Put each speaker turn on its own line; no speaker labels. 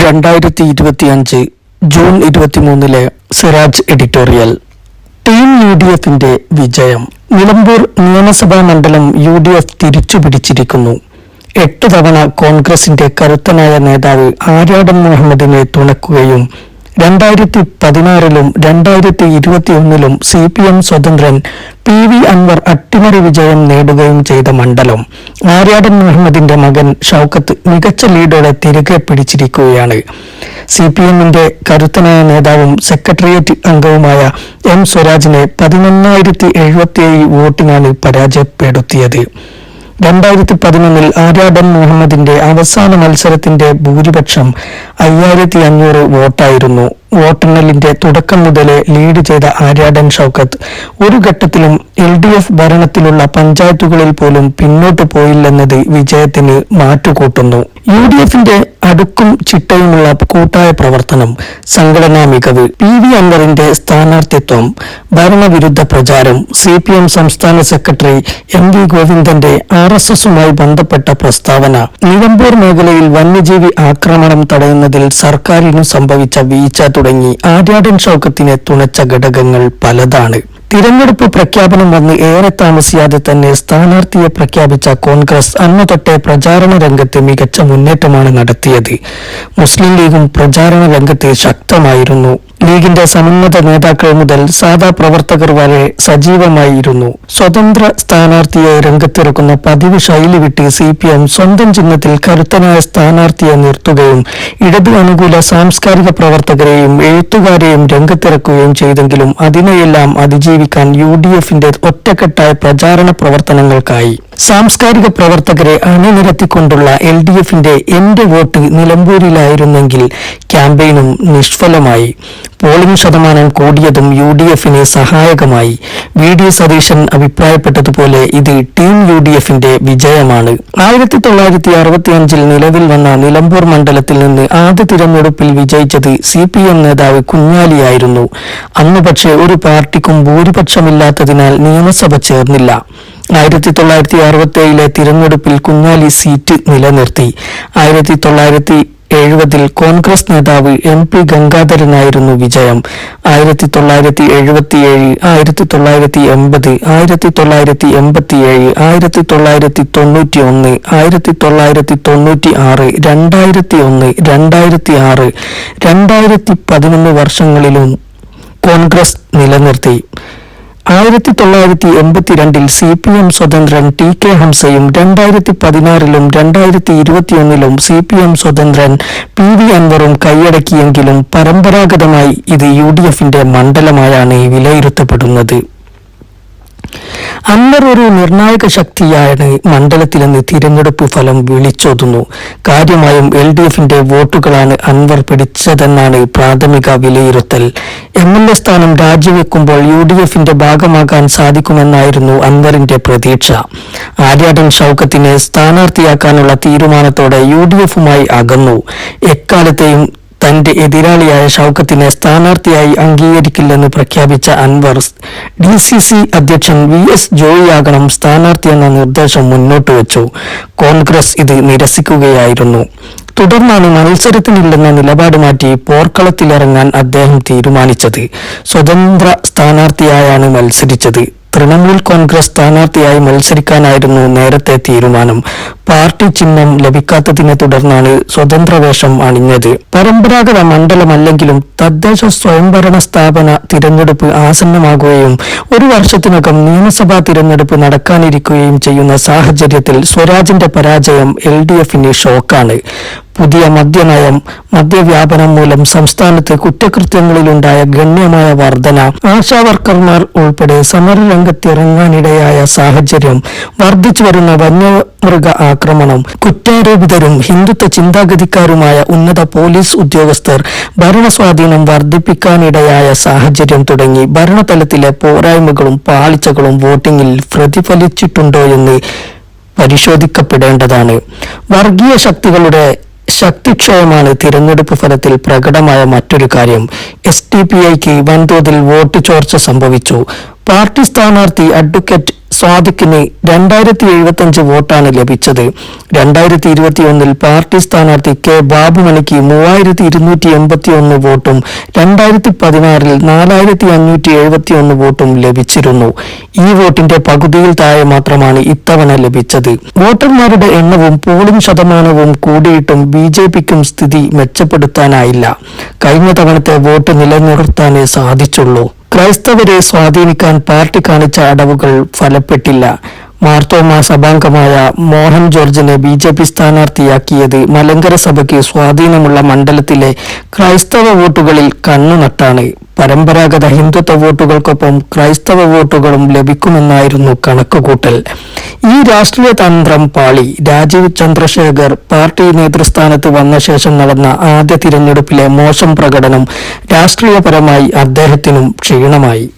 രണ്ടായിരത്തി ഇരുപത്തിയഞ്ച് June ഇരുപത്തിമൂന്നിലെ Siraj editorial. Team U D എഫിന്റെ വിജയം. നിലമ്പൂർ നിയമസഭാ മണ്ഡലം യു ഡി എഫ് തിരിച്ചുപിടിച്ചിരിക്കുന്നു. എട്ട് തവണ കോൺഗ്രസിന്റെ കരുത്തനായ നേതാവ് ആര്യാടൻ മുഹമ്മദിനെ തുണക്കുകയും രണ്ടായിരത്തി പതിനാറിലും രണ്ടായിരത്തി ഇരുപത്തിയൊന്നിലും സി പി എം സ്വതന്ത്രൻ പി വി അൻവർ അട്ടിമറി വിജയം നേടുകയും ചെയ്ത മണ്ഡലം. ആര്യാടൻ മുഹമ്മദിന്റെ മകൻ ഷൌക്കത്ത് മികച്ച ലീഡോടെ തിരികെ പിടിച്ചിരിക്കുകയാണ്. സി പി എമ്മിന്റെ കരുത്തനായ നേതാവും സെക്രട്ടേറിയറ്റ് അംഗവുമായ എം സ്വരാജിനെ പതിനൊന്നായിരത്തി എഴുപത്തിയേഴ് വോട്ടിനാണ് പരാജയപ്പെടുത്തിയത്. രണ്ടായിരത്തി പതിനൊന്നിൽ ആര്യാടൻ മുഹമ്മദിന്റെ അവസാന മത്സരത്തിന്റെ ഭൂരിപക്ഷം അയ്യായിരത്തി അഞ്ഞൂറ് വോട്ടായിരുന്നു. വോട്ടെണ്ണലിന്റെ തുടക്കം മുതലേ ലീഡ് ചെയ്ത ആര്യാടൻ ഷൌക്കത്ത് ഒരു ഘട്ടത്തിലും എൽ ഡി എഫ് ഭരണത്തിലുള്ള പഞ്ചായത്തുകളിൽ പോലും പിന്നോട്ട് പോയില്ലെന്നത് വിജയത്തിന് മാറ്റുകൂട്ടുന്നു. യു ഡി എഫിന്റെ അടുക്കും ചിട്ടയുമുള്ള കൂട്ടായ പ്രവർത്തനം സംഘടനാ മികവ് പി വി അൻവറിന്റെ സ്ഥാനാർത്ഥിത്വം ഭരണവിരുദ്ധ പ്രചാരം സി പി എം സംസ്ഥാന സെക്രട്ടറി എം വി ഗോവിന്ദന്റെ ആർ എസ് എസുമായി ബന്ധപ്പെട്ട പ്രസ്താവന നിലമ്പൂർ മേഖലയിൽ വന്യജീവി ആക്രമണം തടയുന്നതിൽ സർക്കാരിനു സംഭവിച്ച വീഴ്ച തുടങ്ങി ആര്യാടൻ ഷൌക്കത്തിനെ തുണച്ച ഘടകങ്ങൾ പലതാണ്. തിരഞ്ഞെടുപ്പ് പ്രഖ്യാപനം വന്ന് ഏറെ താമസിയാതെ തന്നെ സ്ഥാനാർത്ഥിയെ പ്രഖ്യാപിച്ച കോൺഗ്രസ് അന്നു തൊട്ടേ പ്രചാരണ രംഗത്ത് മികച്ച മുന്നേറ്റമാണ് നടത്തിയത്. മുസ്ലിം ലീഗും പ്രചാരണ രംഗത്ത് ശക്തമായിരുന്നു. ലീഗിന്റെ സമുന്നത നേതാക്കൾ മുതൽ സാധാ പ്രവർത്തകർ വരെ സജീവമായിരുന്നു. സ്വതന്ത്ര സ്ഥാനാർത്ഥിയെ രംഗത്തിറക്കുന്ന പതിവ് ശൈലി വിട്ട് സി പി എം സ്വന്തം ചിഹ്നത്തിൽ കരുത്തനായ സ്ഥാനാർത്ഥിയെ നിർത്തുകയും ഇടതു അനുകൂല സാംസ്കാരിക പ്രവർത്തകരെയും എഴുത്തുകാരെയും രംഗത്തിറക്കുകയും ചെയ്തെങ്കിലും അതിനെയെല്ലാം അതിജീവിക്കാൻ യു ഡി എഫിന്റെ ഒറ്റക്കെട്ടായ പ്രചാരണ പ്രവർത്തനങ്ങൾക്കായി. സാംസ്കാരിക പ്രവർത്തകരെ അണിനിരത്തിക്കൊണ്ടുള്ള എൽ ഡി എഫിന്റെ എന്റെ വോട്ട് നിലമ്പൂരിലായിരുന്നെങ്കിൽ ക്യാമ്പയിനും നിഷ്ഫലമായി. പോളിംഗ് ശതമാനം കൂടിയതും യു ഡി എഫിന് സഹായകമായി. വി ഡി സതീശൻ അഭിപ്രായപ്പെട്ടതുപോലെ ഇത് ടീം യു ഡി എഫിന്റെ വിജയമാണ്. ആയിരത്തി തൊള്ളായിരത്തി അറുപത്തിയഞ്ചിൽ നിലവിൽ വന്ന നിലമ്പൂർ മണ്ഡലത്തിൽ നിന്ന് ആദ്യ തിരഞ്ഞെടുപ്പിൽ വിജയിച്ചത് സി പി എം നേതാവ് കുഞ്ഞാലിയായിരുന്നു. അന്ന് പക്ഷേ ഒരു പാർട്ടിക്കും ഭൂരിപക്ഷമില്ലാത്തതിനാൽ നിയമസഭ ചേർന്നില്ല. ആയിരത്തി തൊള്ളായിരത്തി അറുപത്തി ഏഴിലെ തിരഞ്ഞെടുപ്പിൽ കുഞ്ഞാലി സീറ്റ് നിലനിർത്തി. ആയിരത്തി തൊള്ളായിരത്തി എഴുപതിൽ കോൺഗ്രസ് നേതാവ് എം പി ഗംഗാധരനായിരുന്നു വിജയം. ആയിരത്തി തൊള്ളായിരത്തി എഴുപത്തിയേഴ് ആയിരത്തി തൊള്ളായിരത്തി എൺപത് ആയിരത്തി തൊള്ളായിരത്തി എൺപത്തിയേഴ് ആയിരത്തി തൊള്ളായിരത്തി തൊണ്ണൂറ്റി ഒന്ന് ആയിരത്തി തൊള്ളായിരത്തി തൊണ്ണൂറ്റി ആറ് രണ്ടായിരത്തി ഒന്ന് രണ്ടായിരത്തി ആറ് രണ്ടായിരത്തി പതിനൊന്ന് വർഷങ്ങളിലും കോൺഗ്രസ് നിലനിർത്തി. ആയിരത്തി തൊള്ളായിരത്തി എൺപത്തിരണ്ടിൽ സി പി എം സ്വതന്ത്രൻ ടി കെ ഹംസയും രണ്ടായിരത്തി പതിനാറിലും രണ്ടായിരത്തി ഇരുപത്തിയൊന്നിലും സി പി എം സ്വതന്ത്രൻ പി വി അൻവറും കൈയടക്കിയെങ്കിലും പരമ്പരാഗതമായി ഇത് യു ഡി എഫിന്റെ മണ്ഡലമായാണ് വിലയിരുത്തപ്പെടുന്നത്. ഒരു നിർണായക ശക്തിയാണ് മണ്ഡലത്തിലെന്ന് തിരഞ്ഞെടുപ്പ് ഫലം വിളിച്ചോതുന്നു. കാര്യമായും എൽ ഡി എഫിന്റെ വോട്ടുകളാണ് അൻവർ പിടിച്ചതെന്നാണ് പ്രാഥമിക വിലയിരുത്തൽ. എം എൽ എ സ്ഥാനം രാജിവെക്കുമ്പോൾ യു ഡി എഫിന്റെ ഭാഗമാകാൻ സാധിക്കുമെന്നായിരുന്നു അൻവറിന്റെ പ്രതീക്ഷ. ആര്യാടൻ ഷൌക്കത്തിനെ സ്ഥാനാർത്ഥിയാക്കാനുള്ള തീരുമാനത്തോടെ യു ഡി എഫുമായി അകന്നു. എക്കാലത്തെയും തന്റെ എതിരാളിയായ ഷൌക്കത്തിനെ സ്ഥാനാർത്ഥിയായി അംഗീകരിക്കില്ലെന്ന് പ്രഖ്യാപിച്ച അൻവർ ഡി സി സി അധ്യക്ഷൻ വി എസ് ജോയിയാകണം സ്ഥാനാർത്ഥിയെന്ന നിർദ്ദേശം മുന്നോട്ട് വെച്ചു. കോൺഗ്രസ് ഇത് നിരസിക്കുകയായിരുന്നു. തുടർന്നാണ് മത്സരത്തിനില്ലെന്ന നിലപാട് മാറ്റി പോർക്കളത്തിലിറങ്ങാൻ അദ്ദേഹം തീരുമാനിച്ചത്. സ്വതന്ത്ര സ്ഥാനാർത്ഥിയായാണ് മത്സരിച്ചത്. തൃണമൂൽ കോൺഗ്രസ് സ്ഥാനാർത്ഥിയായി മത്സരിക്കാനായിരുന്നു നേരത്തെ തീരുമാനം. പാർട്ടി ചിഹ്നം ലഭിക്കാത്തതിനെ തുടർന്നാണ് സ്വതന്ത്ര വേഷം അണിഞ്ഞത്. പരമ്പരാഗത മണ്ഡലമല്ലെങ്കിലും തദ്ദേശ സ്വയംഭരണ സ്ഥാപന തിരഞ്ഞെടുപ്പ് ആസന്നമാകുകയും ഒരു വർഷത്തിനകം നിയമസഭാ തിരഞ്ഞെടുപ്പ് നടക്കാനിരിക്കുകയും ചെയ്യുന്ന സാഹചര്യത്തിൽ സ്വരാജിന്റെ പരാജയം എൽ ഡി എഫിന് ഷോക്കാണ്. പുതിയ മദ്യനയം മദ്യവ്യാപനം മൂലം സംസ്ഥാനത്ത് കുറ്റകൃത്യങ്ങളിലുണ്ടായ ഗണ്യമായ വർധന. ആശാവർക്കർമാർ ഉൾപ്പെടെ സമരരംഗത്തിറങ്ങാനിടയായ സാഹചര്യം വർദ്ധിച്ചു വരുന്ന വന്യമൃഗ ആക്രമണം കുറ്റാരോപിതരും ഹിന്ദുത്വ ചിന്താഗതിക്കാരുമായ ഉന്നത പോലീസ് ഉദ്യോഗസ്ഥർ ഭരണസ്വാധീനം വർദ്ധിപ്പിക്കാനിടയായ സാഹചര്യം തുടങ്ങി. ഭരണതലത്തിലെ പോരായ്മകളും പാളിച്ചകളും വോട്ടിംഗിൽ പ്രതിഫലിച്ചിട്ടുണ്ടോ എന്ന് പരിശോധിക്കപ്പെടേണ്ടതാണ്. വർഗീയ ശക്തികളുടെ ശക്തിക്ഷയമാണ് തിരഞ്ഞെടുപ്പ് ഫലത്തിൽ പ്രകടമായ മറ്റൊരു കാര്യം. എസ് ഡി പി ഐക്ക് വൻതോതിൽ വോട്ട് ചോർച്ച സംഭവിച്ചു. പാർട്ടി സ്ഥാനാർത്ഥി അഡ്വക്കേറ്റ് സ്വാദിഖിന് രണ്ടായിരത്തി എഴുപത്തഞ്ച് വോട്ടാണ് ലഭിച്ചത്. രണ്ടായിരത്തി ഇരുപത്തിയൊന്നിൽ പാർട്ടി സ്ഥാനാർത്ഥി കെ ബാബുമണിക്ക് മൂവായിരത്തി ഇരുന്നൂറ്റി എൺപത്തി ഒന്ന് വോട്ടും രണ്ടായിരത്തി പതിനാറിൽ നാലായിരത്തി അഞ്ഞൂറ്റി എഴുപത്തി ഒന്ന് വോട്ടും ലഭിച്ചിരുന്നു. ഈ വോട്ടിന്റെ പകുതിയിൽ താഴെ മാത്രമാണ് ഇത്തവണ ലഭിച്ചത്. വോട്ടർമാരുടെ എണ്ണവും പോളിംഗ് ശതമാനവും കൂടിയിട്ടും ബി ജെ പിക്കും സ്ഥിതി മെച്ചപ്പെടുത്താനായില്ല. കഴിഞ്ഞ തവണത്തെ വോട്ട് നിലനിർത്താനേ സാധിച്ചുള്ളൂ. ക്രൈസ്തവരെ സ്വാധീനിക്കാൻ പാർട്ടി കാണിച്ച അടവുകൾ ഫലപ്പെട്ടില്ല. മാർത്തോമ സഭാംഗമായ മോഹൻ ജോർജിനെ ബി ജെ പി സ്ഥാനാർത്ഥിയാക്കിയത് മലങ്കര സഭയ്ക്ക് സ്വാധീനമുള്ള മണ്ഡലത്തിലെ ക്രൈസ്തവ വോട്ടുകളിൽ കണ്ണുനട്ടാണ് പരമ്പരാഗത ഹിന്ദുത്വ വോട്ടുകൾക്കൊപ്പം ക്രൈസ്തവ വോട്ടുകളും ലഭിക്കുമെന്നായിരുന്നു കണക്കുകൂട്ടൽ. ഈ രാഷ്ട്രീയ തന്ത്രം പാളി. രാജീവ് ചന്ദ്രശേഖർ പാർട്ടി നേതൃസ്ഥാനത്ത് വന്ന ശേഷം നടന്ന ആദ്യ തിരഞ്ഞെടുപ്പിലെ മോശം പ്രകടനം രാഷ്ട്രീയപരമായി അദ്ദേഹത്തിനും ക്ഷീണമായി.